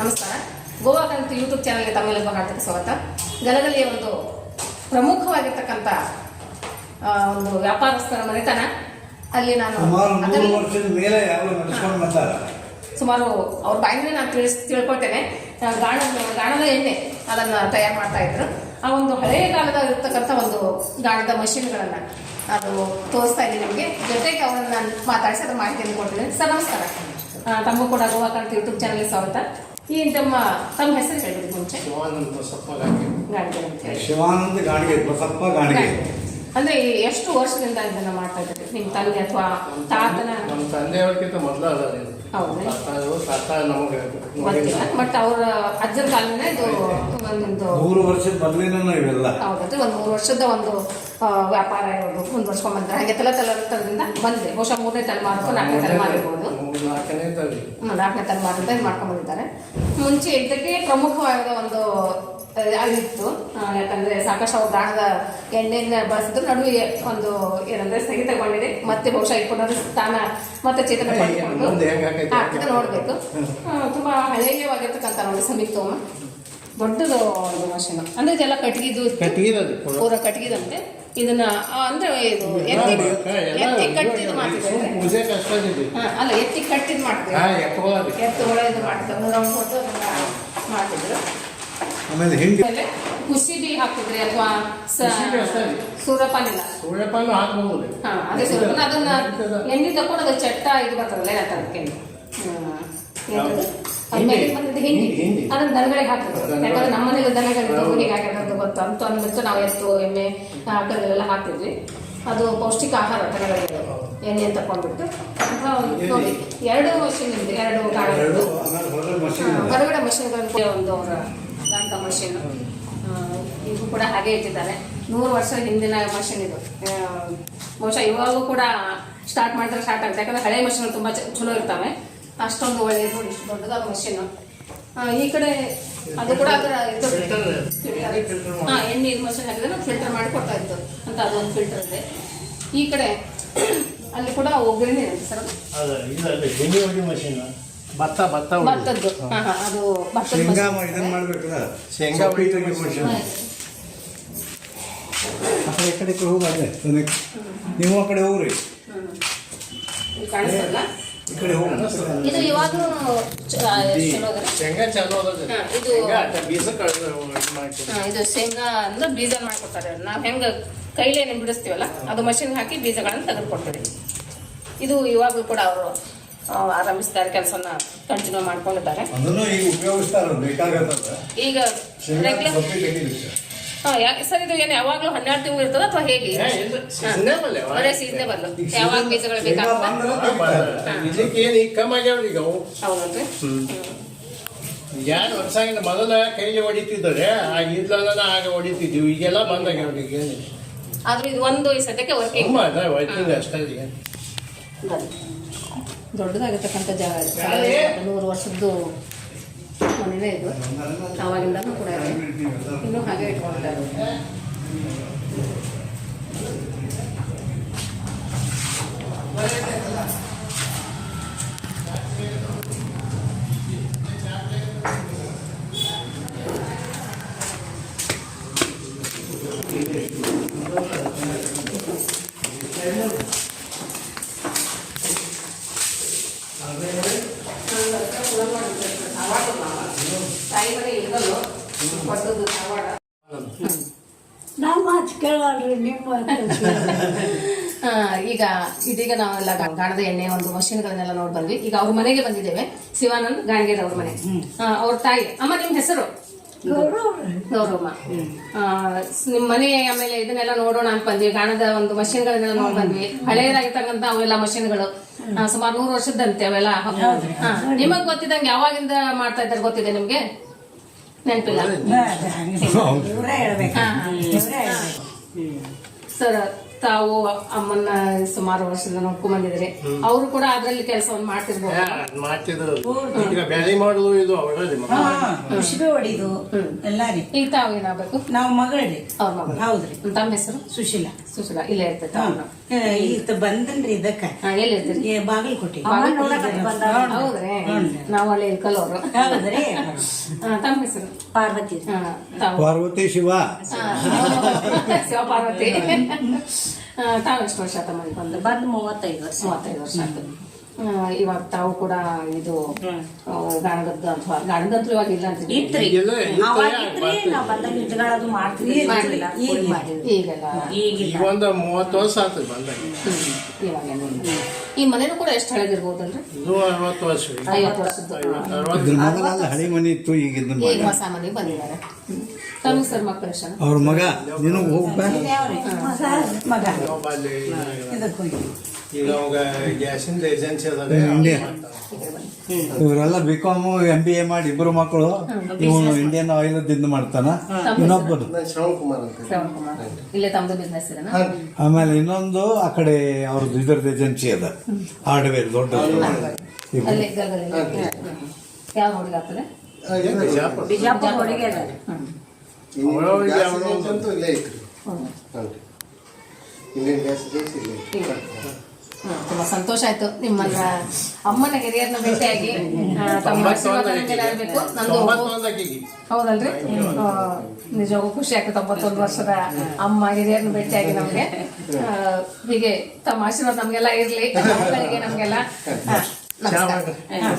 ನಮಸ್ಕಾರ. ಗೋವಾ ಕಂತು ಯೂಟ್ಯೂಬ್ ಚಾನಲ್ಗೆ ತಮ್ಮೆಲ್ಲರಿಗೂ ಹಾರ್ದಿಕ ಸ್ವಾಗತ. ಗಲಗಲಿಯ ಒಂದು ಪ್ರಮುಖವಾಗಿರ್ತಕ್ಕಂಥ ಒಂದು ವ್ಯಾಪಾರಸ್ಥರ ಮನೆತನ. ಅಲ್ಲಿ ನಾನು ಸುಮಾರು ಅವ್ರ ಬಾಯಿಂದ ನಾನು ತಿಳಿಸ್ ತಿಳ್ಕೊಳ್ತೇನೆ. ಗಾಣ ಗಾಣದ ಎಣ್ಣೆ ಅದನ್ನ ತಯಾರು ಮಾಡ್ತಾ ಇದ್ರು. ಆ ಒಂದು ಹಳೆಯ ಕಾಲದ ಇರ್ತಕ್ಕಂಥ ಒಂದು ಗಾಣದ ಮಷಿನ್ಗಳನ್ನ ಅದು ತೋರಿಸ್ತಾ ಇದ್ದೀನಿ ನಿಮಗೆ. ಜೊತೆಗೆ ಅವರನ್ನು ನಾನು ಮಾತಾಡಿಸಿ ಅದರ ಮಾಹಿತಿಯನ್ನು ಕೊಡ್ತೀನಿ. ಸರ್ ನಮಸ್ಕಾರ. ತಮ್ಮ ತಮಗೂ ಕೂಡ ಗೋವಾ ಕಂತ ಯೂಟ್ಯೂಬ್ ಚಾನಲ್ಗೆ ಸ್ವಾಗತ. ಈ ತಮ್ಮ ತಮ್ಮ ಹೆಸರು ಮುಂಚೆ. ಶಿವಾನಂದ ಬಸಪ್ಪ ಗಾಣಿಗೆ. ಶಿವಾನಂದ ಗಾಣಿಗೆ ಬಸಪ್ಪ ಗಾಣಿಗೆ. ಅಂದ್ರೆ ಎಷ್ಟು ವರ್ಷದಿಂದ ಇದನ್ನ ಮಾಡ್ತಾ ಇದ್ರಿ ನಿಮ್ ತಂದೆ ಅಥವಾ ತಾತನ? ನಮ್ಮ ತಂದೆಯವ್ರಿಗಿಂತ ಮೊದಲು ಅದ ಇದು. ಹೌದಾ? ತಾತ ತಾತ ನಮಗೆ ಗೊತ್ತಿಲ್ಲ. ಬಟ್ ಅವ್ರ ಅಜ್ಜನ ಕಾಲನೇ ಇದು ಒಂದೊಂದು ನೂರು ವರ್ಷದ ಮೊದಲಿನ ಇವೆಲ್ಲ. ಹೌದಲ್ರಿ. ಒಂದು ಮೂರು ವರ್ಷದ ಒಂದು ವ್ಯಾಪಾರ ಇರೋದು. ಮುಂದುವರ್ಸ್ಕೊಂಡ್ ಬಂದ್ರೆ ಹಾಗೆ ತಲೆ ತಲೆದಿಂದ ಬಂದಿದೆ ಬಹುಶಃ ಮೂರನೇ ತಲೆಮಾರು ನಾಲ್ಕನೇ ತಲೆಮಾರು ಇರ್ಬೋದು ನಾಲ್ಕನೇ ತಲೆ ಹ್ಮ್, ನಾಲ್ಕನೇ ತಲೆಮಾರಿಂದ ಇದು ಮಾಡ್ಕೊಂಡ್ ಬಂದಿದ್ದಾರೆ ಮುಂಚೆ ಇದಕ್ಕೆ ಪ್ರಮುಖವಾದ ಒಂದು ಆಗಿತ್ತು ಯಾಕಂದ್ರೆ ಸಾಕಷ್ಟು ಅವ್ರ ದಾಣದ ಎಣ್ಣೆಯಿಂದ ಎಣ್ಣೆನ ಬಳಸಿದ್ರು ನಡುವೆ ಒಂದು ಏನಂದ್ರೆ ಸ್ಥಗಿತಗೊಂಡಿದೆ ಮತ್ತೆ ಬಹುಶಃ ಇಟ್ಕೊಂಡ್ರೆ ಸ್ಥಾನ ಮತ್ತೆ ಚೇತನ ಮಾಡಿಕೊಂಡು ನೋಡ್ಬೇಕು. ತುಂಬಾ ಹಳೆಯವಾಗಿರ್ತಕ್ಕಂಥ ನೋಡಿ ಸಮಿತೋಮ ದೊಡ್ಡದು ಒಂದು ಮಷೀನ್ ಅಂದ್ರೆ ಇದೆಲ್ಲ ಕಟ್ಟಿಗಿದು ಕಟ್ಟಿಗಿರೋದು ಪೂರ ಕಟ್ಟಿಗಿದಂತೆ ಇದನ್ನ ಅಂದ್ರೆ ಇದು ಎತ್ತಿ ಎತ್ತಿ ಕಟ್ಟಿದ್ ಇದೆ ಅಲ್ಲ ಎತ್ತಿ ಕಟ್ಟಿದ್ ಮಾಡ್ತೀವಿ ಎತ್ತು ಮಾಡ್ತಾರೆ ನೂರ ಮಾಡ್ತಿದ್ರು. ಆಮೇಲೆ ಹಿಂಡಿ ಕುಸಿಬಿ ಹಾಕಿದ್ರಿ ಅಥವಾ. ಸೂರ್ಯಪಾನಿಲ್ಲ. ಸೂರ್ಯಪಾನ ಹಾಕ್ಬಹುದು ಹಾ ಅದೇ ಸೂರ್ಯಪಾನ ಅದನ್ನ ಎಣ್ಣೆ ತಕೊಂಡು ಅದು ಚಟ್ಟ ಇದು ಬರ್ತದಲ್ಲ ಏನಂತ ಅದಕ್ಕೆ? ಯಾವ್ದು? ಆಮೇಲೆ ಹಿಂಡಿ. ಬಂದಿದ್ದು ಹಿಂಡಿ. ಹಿಂಡಿ. ಅದನ್ನ ದನಗಳಿಗೆ ಹಾಕಿದ್ರು ದನಗಳಿಗೆ. ಯಾಕಂದ್ರೆ ನಮ್ಮನೇಲಿ ದನಗಳಿದ್ದು ಹೀಗೆ ಹಾಕಿರೋದು ಗೊತ್ತು? ಅಂತ ಅಂದ್ಬಿಟ್ಟು ನಾವು ಎಷ್ಟು ಎಮ್ಮೆ ಆಕಳೆಲ್ಲ ಹಾಕಿದ್ವಿ ಅದು ಪೌಷ್ಟಿಕ ಆಹಾರ ದನಗಳಿಗೆ. ಎಣ್ಣೆ ತಕೊಂಡ್ಬಿಟ್ಟು ನೋಡಿ ಎರಡು ಮಷಿನ್ ಇದೆ ಎರಡು ಎರಡು ಹೊರಗಡೆ ಮಷೀನ್ ಹಾ, ಒಂದು ಅವರ ಮಷಿನ್ ಇದು ಕೂಡ ಹಾಗೆ ಇಟ್ಟಿದ್ದಾರೆ. ನೂರು ವರ್ಷ ಹಿಂದಿನ ಮಷಿನ್ ಇದು. ಬಹುಶಃ ಇವಾಗೂ ಕೂಡ ಸ್ಟಾರ್ಟ್ ಮಾಡಿದ್ರೆ ಸ್ಟಾರ್ಟ್ ಆಗುತ್ತೆ. ಯಾಕಂದ್ರೆ ಹಳೆ ಮಷಿನ್ ತುಂಬಾ ಚಲೋ ಇರ್ತವೆ. ಅಷ್ಟೊಂದು ಒಳ್ಳೆಯದು ಇಷ್ಟು ದೊಡ್ಡದಾದ ಮಷಿನ್ ಈ ಕಡೆ ಅದು ಕೂಡ ಅದರ. ಎಣ್ಣೆ ಇದು ಮಷಿನ್ ಹಾಕಿದ್ರೆ ಫಿಲ್ಟರ್ ಮಾಡಿ ಕೊಡ್ತಾ ಇತ್ತು ಅಂತ ಅದೊಂದು ಫಿಲ್ಟರ್ ಇದೆ. ಈ ಕಡೆ ಅಲ್ಲಿ ಕೂಡ ಒಗ್ಗರಣೆ ಇರುತ್ತೆ ಸರ್ ಭತ್ತ ಭತ್ತ ಭತ್ತದ್ದು. ಅದು ಭತ್ತದ ಶೇಂಗಾ ಇದನ್ನ ಮಾಡ್ಬೇಕಲ್ಲ ಶೇಂಗಾ ಆ ಕಡೆ ಈ ಕಡೆ ಈ ಹೋಗಿ ಅಲ್ಲೇ ನೀವು ಆ ಕಡೆ ಹೋಗ್ರಿ. ಹ್ಮ್. ಇದು ಕಾಣಿಸ್ತಲ್ಲ ಈ ಕಡೆ ಹೋಗಿ. ಇದು ಇವಾಗೂ ಚ- ಚಲೋ ಅದ. ಶೇಂಗಾ ಚಾಲು ಅದ ಇದು- ಬೀಜ ಇದು ಶೇಂಗಾ ಅಂದ್ರೆ ಬೀಜ ಮಾಡ್ಕೊಡ್ತಾರೆ ನಾವು ಹೆಂಗ ಕೈಲೇ ಬಿಡಿಸ್ತೀವಲ್ಲ ಅದು ಮಷಿನ್ ಹಾಕಿ ಬೀಜಗಳನ್ನ ತೆಗೆದುಕೊಡ್ತೀವಿ. ಇದು ಇವಾಗ ಕೂಡ ಅವರು ಆರಂಭಿಸಿದ್ದಾರೆ ಕೆಲಸನ ಕಂಟಿನ್ಯೂ ಮಾಡ್ಕೊಂಡಿದ್ದಾರೆ. ಈಗ ಯಾಕೆ ಸರ್. ಇದು ಏನು ಯಾವಾಗ್ಲೂ ಹನ್ನೆರಡು ತಿಂಗಳು ಇರ್ತದ ಅಥವಾ ಹೇಗೆ? ಬರೇ ಸೀಸನೇಬಲ್ ಯಾವಾಗ? ಬೀಜಗಳು ಬೇಕಾಗ್ತದೆ? ಯಾರು ವರ್ಷಾಗಿನ ಮೊದಲ ಕೈಲಿ ಹೊಡಿತಿದ್ದಾರೆ ಆ ಇದ್ಲಲ್ಲ ಆಗ ಹೊಡಿತಿದ್ವಿ. ಈಗೆಲ್ಲ ಬಂದಾಗ ಆದ್ರೂ ಇದು ಒಂದು ಈ ಸದ್ಯಕ್ಕೆ ವರ್ಕಿಂಗ್ ಅಷ್ಟೇ ದೊಡ್ಡದಾಗಿರ್ತಕ್ಕಂಥ ಜಾಗ ನೂರು ವರ್ಷದ್ದು ಮನೆಯೇ ಇದು. ಆವಾಗಿಂದನೂ ಕೂಡ ಇದೆ. ಇನ್ನೂ ಹಾಗೆ ಇಟ್ಕೊಂಡಿದ್ದಾರೆ ತಾಯಿ ಮಾತು ಕೇಳಲ್ರಿ ನಿಮ್ಮ ಆ, ಈಗ ಇದೀಗ ನಾವೆಲ್ಲ ಗಾ- ಗಾಣದ ಎಣ್ಣೆ ಒಂದು ಮಷಿನ್ಗಳನ್ನೆಲ್ಲ ನೋಡಿ ಬಂದ್ವಿ. ಈಗ ಅವ್ರ ಮನೆಗೆ ಬಂದಿದ್ದೇವೆ. ಶಿವಾನಂದ್ ಗಾಣಗೇರ್ ಅವ್ರ ಮನೆ ಆ, ಅವ್ರ ತಾಯಿ. ಅಮ್ಮ ನಿಮ್ ಹೆಸರು? ಗೌರವಮ್ಮ ಆ, ಸ್- ನಿಮ್ ಮನೆ ಆಮೇಲೆ ಇದನ್ನೆಲ್ಲ ನೋಡೋಣ ಅಂತ ಬಂದ್ವಿ. ಗಾಣದ ಒಂದು ಮಷಿನ್ಗಳನ್ನೆಲ್ಲ ನೋಡಿ ಬಂದ್ವಿ. ಹಳೆಯದಾಗಿರ್ತಕ್ಕಂತ ಅವೆಲ್ಲ ಮಷಿನ್ಗಳು. ಸುಮಾರು ನೂರು ವರ್ಷದಂತೆ ಅವೆಲ್ಲ. ನಿಮಗ್ ಗೊತ್ತಿದಂಗೆ ಯಾವಾಗಿಂದ ಮಾಡ್ತಾ ಇದ್ದಾರೆ ಗೊತ್ತಿದೆ ನಿಮ್ಗೆ? ನೆನಪಿಲ್ಲ ಇವರೇ ಹೇಳ್ಬೇಕು ಹಾ, ಹಾ. ಇವರೇ ಹೇಳ್ಬೇಕು ಸರ್ ತಾವು ಅಮ್ಮನ್ನ ಸುಮಾರು ವರ್ಷದಿಂದ ನೋಡ್ಕೊಂಡ್ ಅವ್ರು ಅವರು ಕೂಡ ಅದ್ರಲ್ಲಿ ಕೆಲಸವನ್ನು ಮಾಡ್ತಿರ್ಬೋದು. ಮಾಡುದು ಇದು ಹೊಡಿದು ಎಲ್ಲ ರೀ. ಈಗ ತಾವು ಏನಾಗ್ಬೇಕು? ನಾವು ಮಗಳ್ರಿ ಅವ್ರ ಮಗಳು. ಹೌದ್ರಿ ತಮ್ಮ ಹೆಸರು? ಸುಶೀಲಾ. ಸುಶೀಲಾ ಇಲ್ಲೇ ಇರ್ತೈತೆ ಈಗ ಬಂದನ್ರಿ ಇದಕ್ಕ. ಹಾ, ಎಲ್ಲಿ ಇರ್ತೀರಿ? ಏ, ಬಾಗಲಕೋಟೆ. ಹೌದ್ರಿ. ನಾವು ಅಲ್ಲಿ ಇಳ್ಕಲ್ಲೋರು ಹೌದ್ರಿ. ತಮ್ಮ ಹೆಸರು? ಪಾರ್ವತಿ. ಹಾ, ತಾವು. ಪಾರ್ವತಿ ಶಿವ. ಶಿವ ಶಿವಪಾರ್ವತಿ ಹಾ, ತಾವು ಎಷ್ಟು ವರ್ಷ ಆತ ಮನೆ ಬಂದು ಬಂದ್ ಮೂವತ್ತೈದು ವರ್ಷ ಮೂವತ್ತೈದು ವರ್ಷ ಆಯ್ತು ಆ, ಇವಾಗ ತಾವು ಕೂಡ ಇದು ಗಾಣಗದ್ದು ಅಥವಾ ಗಾಣಗದ್ದು ಇವಾಗ ಇಲ್ಲ ಅಂತ ಇತ್ರಿ. ಈಗೆಲ್ಲ ಅವಾಗ ಇತ್ರಿ ನಾವ್ ಬಂದಾಗ ಯುದ್ಧಗಳದು ಮಾಡ್ತೀವಿ. ಈಗೆಲ್ಲ ಈಗ ಒಂದು ಮೂವತ್ತು ವರ್ಷ ಆಯ್ತು ಬಂದಾಗ. ಹ್ಮ್, ಈ ಮನೇನು ಕೂಡ ಎಷ್ಟು ಹಳೆದಿರ್ಬೋದಲ್ರಿ? ವರ್ಷ. ಐವತ್ತು ಇದ್ರ ಮನೆ ಇತ್ತು ಈಗ ಹೊಸ ಮನೆ ಬಂದಿದ್ದಾರೆ. ತಮ್ಮ ಸರ್ ಮಕ್ಕಳು ಎಷ್ಟು ಅವ್ರ ಮಗ. ನೀನು ಹೋಗ್ಬೇಕು ಮಗ. ಇದಕ್ಕೆ ಹೋಗಿ. ಈಗ ಅವಾಗ ಗ್ಯಾಸಿಂದ ಏಜೆನ್ಸಿ ಇಂಡಿಯಾ ಇವರೆಲ್ಲ B com M B A ಮಾಡಿ ಇಬ್ರು ಮಕ್ಕಳು ಇವನು ಇಂಡಿಯನ್ ಆಯಿಲ್ ದಿಂದ ಮಾಡ್ತಾನ. ಇನ್ನೊಬ್ಬರು ಆಮೇಲೆ ಇನ್ನೊಂದು ಆ ಕಡೆ ಅವ್ರದ್ದು ಇದರದ್ದು ಏಜೆನ್ಸಿ ಅದ. ಹಾರ್ಡ್ವೇರ್ ದೊಡ್ಡ ಇಲ್ಲೇ ಇಂಡಿಯನ್ ಗ್ಯಾಸ್ ಏಜೆನ್ಸಿ ತುಂಬಾ ಸಂತೋಷ ಆಯ್ತು. ನಿಮ್ಮನ್ನ ಅಮ್ಮನ ಹಿರಿಯರನ್ನ ಭೇಟಿಯಾಗಿ ತಮ್ಮ ಆಶೀರ್ವಾದ ನಂದು. ಹೌದಲ್ರಿ? ನಿಜವಾಗೂ ಖುಷಿ ಆಗ್ತದೆ ತೊಂಬತ್ತೊಂದು ವರ್ಷದ ಅಮ್ಮ ಹಿರಿಯರನ್ನ ಭೇಟಿಯಾಗಿ ನಮ್ಗೆ. ಹೀಗೆ ತಮ್ಮ ಆಶೀರ್ವಾದ ನಮ್ಗೆಲ್ಲ ಇರ್ಲಿ. ಮಕ್ಕಳಿಗೆ ನಮ್ಗೆಲ್ಲ ನಮಸ್ಕಾರ.